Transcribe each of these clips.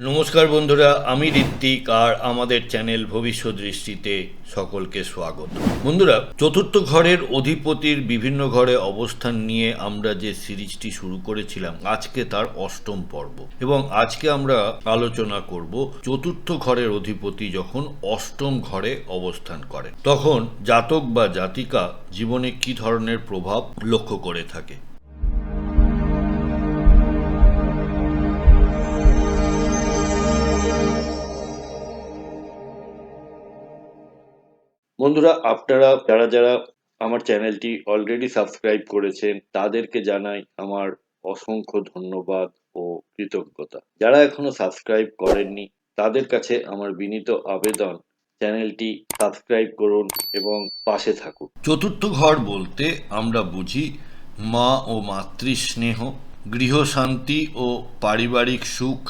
নমস্কার বন্ধুরা, আমি ঋত্বিক আর আমাদের চ্যানেল ভবিষ্যৎ দৃষ্টিতে সকলকে স্বাগত। বন্ধুরা, চতুর্থ ঘরের অধিপতির বিভিন্ন ঘরে অবস্থান নিয়ে আমরা যে সিরিজটি শুরু করেছিলাম, আজকে তার অষ্টম পর্ব। এবং আজকে আমরা আলোচনা করব চতুর্থ ঘরের অধিপতি যখন অষ্টম ঘরে অবস্থান করে তখন জাতক বা জাতিকা জীবনে কি ধরনের প্রভাব লক্ষ্য করে থাকে। বন্ধুরা, আপনারা, যারা যারা আমার চ্যানেলটি অলরেডি সাবস্ক্রাইব করেছেন, তাদেরকে জানাই আমার অসংখ্য ধন্যবাদ ও কৃতজ্ঞতা। যারা এখনও সাবস্ক্রাইব করেননি, তাদের কাছে আমার বিনীত আবেদন, চ্যানেলটি সাবস্ক্রাইব করুন এবং পাশে থাকুন। চতুর্থ ঘর বলতে আমরা বুঝি মা ও মাতৃস্নেহ গৃহশান্তি ও পারিবারিক সুখ,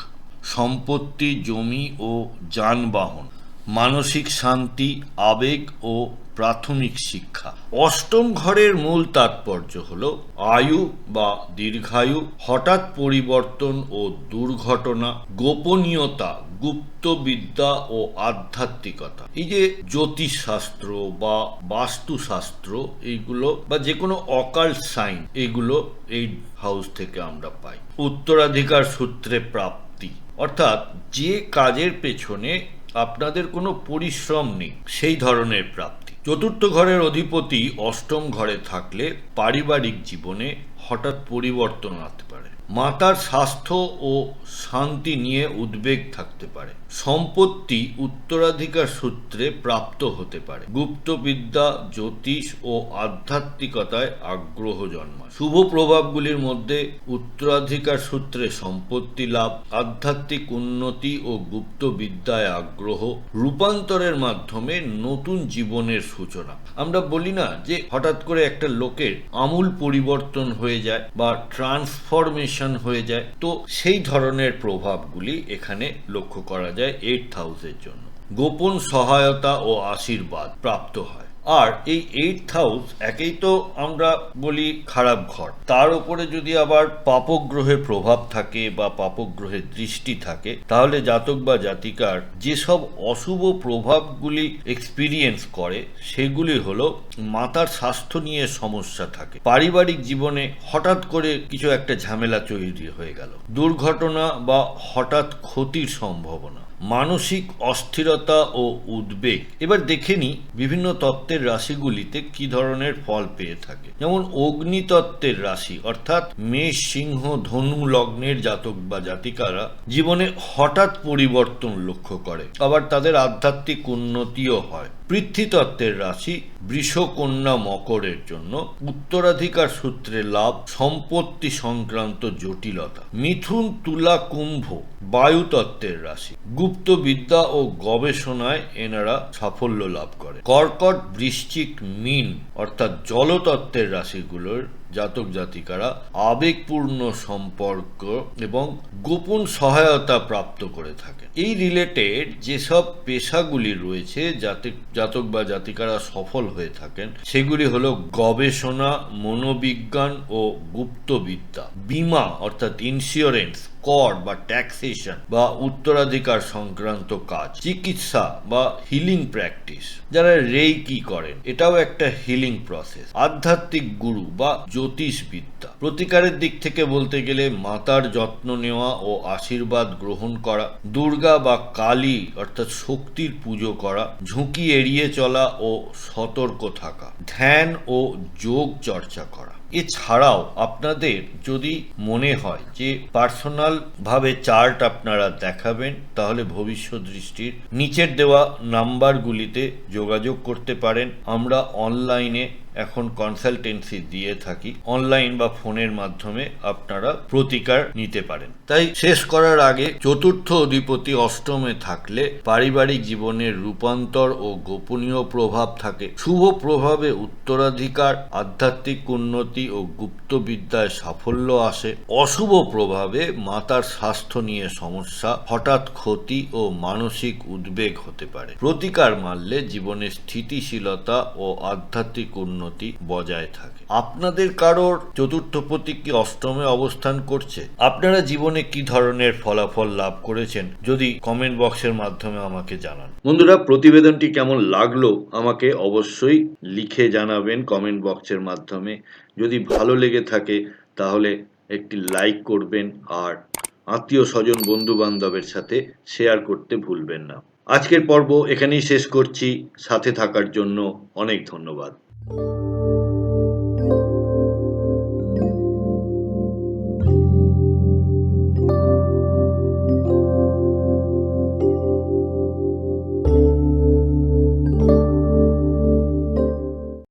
সম্পত্তি, জমি ও যানবাহন। মানসিক শান্তি, আবেগ ও প্রাথমিক শিক্ষা। অষ্টম ঘরের মূল তাৎপর্য হল আয়ু বা দীর্ঘায়ু, হঠাৎ পরিবর্তন ও দুর্ঘটনা, গোপনীয়তা গুপ্তবিদ্যা ও আধ্যাত্মিকতা। এই যে জ্যোতিষশাস্ত্র বা বাস্তুশাস্ত্র এইগুলো বা যে কোনো অকাল সাইন এগুলো এই হাউস থেকে আমরা পাই। উত্তরাধিকার সূত্রে প্রাপ্তি। অর্থাৎ যে কাজের পেছনে আপনাদের কোনো পরিশ্রম নেই, সেই ধরনের প্রাপ্তি। চতুর্থ ঘরের অধিপতি অষ্টম ঘরে থাকলে পারিবারিক জীবনে হঠাৎ পরিবর্তন আসতে পারে। মাতার স্বাস্থ্য ও শান্তি নিয়ে উদ্বেগ থাকতে পারে। সম্পত্তি উত্তরাধিকার সূত্রে প্রাপ্ত হতে পারে। গুপ্তবিদ্যা জ্যোতিষ ও আধ্যাত্মিকতায় আগ্রহ জন্মায়। শুভ প্রভাবগুলির মধ্যে উত্তরাধিকার সূত্রে সম্পত্তি লাভ, আধ্যাত্মিক উন্নতি ও গুপ্তবিদ্যায় আগ্রহ রূপান্তরের মাধ্যমে নতুন জীবনের সূচনা। আমরা বলি না যে হঠাৎ করে একটা লোকের আমূল পরিবর্তন হয়ে যায় বা ট্রান্সফরমেশন হয়ে যায়। তো সেই ধরনের প্রভাবগুলি এখানে লক্ষ্য করা যায় এইট হাউসের জন্য। গোপন সহায়তা ও আশীর্বাদ প্রাপ্ত হয়। আর এই এইট হাউস একেই তো আমরা বলি খারাপ ঘর। তার উপরে যদি আবার পাপগ্রহের প্রভাব থাকে বা পাপগ্রহের দৃষ্টি থাকে, তাহলে জাতক বা জাতিকার যেসব অশুভ প্রভাবগুলি এক্সপিরিয়েন্স করে, সেগুলি হলো মাতার স্বাস্থ্য নিয়ে সমস্যা থাকে। পারিবারিক জীবনে হঠাৎ করে কিছু একটা ঝামেলা তৈরি হয়ে গেল। দুর্ঘটনা বা হঠাৎ ক্ষতির সম্ভাবনা। মানসিক অস্থিরতা ও উদ্বেগ। এবার দেখে নি বিভিন্ন তত্ত্বের রাশিগুলিতে কি ধরনের ফল পেয়ে থাকে। যেমন অগ্নিতত্ত্বের রাশি, অর্থাৎ মেষ, সিংহ, ধনু লগ্নের জাতক বা জাতিকারা জীবনে হঠাৎ পরিবর্তন লক্ষ্য করে। আবার তাদের আধ্যাত্মিক উন্নতিও হয়। পৃথ্বীতত্ত্বের রাশি বৃষকন্যা মকরের জন্য উত্তরাধিকার সূত্রে লাভ, সম্পত্তি সংক্রান্ত জটিলতা। মিথুন তুলা কুম্ভ বায়ুতত্ত্বের রাশি। গুপ্ত বিদ্যা ও গবেষণায় এনারা সাফল্য লাভ করে। কর্কট বৃশ্চিক মিন অর্থাৎ জলতত্ত্বের রাশিগুলোর জাতক জাতিকারা আবেগপূর্ণ সম্পর্ক এবং গোপন সহায়তা প্রাপ্ত করে থাকে। এই রিলেটেড যেসব পেশাগুলি রয়েছে যাতে জাতক বা জাতিকারা সফল হয়ে থাকেন, সেগুলি হলো গবেষণা, মনোবিজ্ঞান ও গুপ্তবিদ্যা। বিমা অর্থাৎ ইন্স্যুরেন্স কর বা ট্যাক্সেশন বা উত্তরাধিকার সংক্রান্ত কাজ, চিকিৎসা বা হিলিং প্র্যাকটিস যারা রেই কি করেন, এটাও একটা হিলিং প্রসেস আধ্যাত্মিক গুরু বা জ্যোতিষবিদ্যা প্রতিকারের দিক থেকে বলতে গেলে মাতার যত্ন নেওয়া ও আশীর্বাদ গ্রহণ করা, দুর্গা বা কালী অর্থাৎ শক্তির পুজো করা, ঝুঁকি এড়িয়ে চলা ও সতর্ক থাকা, ধ্যান ও যোগ চর্চা করা। এছাড়াও আপনাদের যদি মনে হয় যে পার্সোনাল ভাবে চার্ট আপনারা দেখাবেন, তাহলে ভবিষ্যৎ দৃষ্টির নিচের দেওয়া নাম্বারগুলিতে যোগাযোগ করতে পারেন। আমরা অনলাইনে এখন কনসালটেন্সি দিয়ে থাকি। অনলাইন বা ফোনের মাধ্যমে আপনারা প্রতিকার নিতে পারেন। তাই শেষ করার আগে চতুর্থ অধিপতি অষ্টমে থাকলে পারিবারিক জীবনের রূপান্তর ও গোপনীয় প্রভাব থাকে। শুভ প্রভাবে উত্তরাধিকার, আধ্যাত্মিক উন্নতি ও গুপ্তবিদ্যায় সাফল্য আসে, অশুভ প্রভাবে মাতার স্বাস্থ্য নিয়ে সমস্যা, হঠাৎ ক্ষতি ও মানসিক উদ্বেগ হতে পারে। প্রতিকার মারলে জীবনের স্থিতিশীলতা ও আধ্যাত্মিক উন্নতি বজায় থাকে। আপনাদের কারোর চতুর্থ পতি কি অষ্টমে অবস্থান করছে? আপনারা জীবনে কি ধরনের ফলাফল লাভ করেছেন? যদি কমেন্ট বক্সের মাধ্যমে আমাকে জানান। বন্ধুরা, প্রতিবেদনটি কেমন লাগল আমাকে অবশ্যই লিখে জানাবেন কমেন্ট বক্সের মাধ্যমে। যদি ভালো লেগে থাকে, তাহলে একটি লাইক করবেন আর আত্মীয় স্বজন বন্ধু বান্ধবের সাথে শেয়ার করতে ভুলবেন না। আজকের পর্ব এখানেই শেষ করছি। সাথে থাকার জন্য অনেক ধন্যবাদ।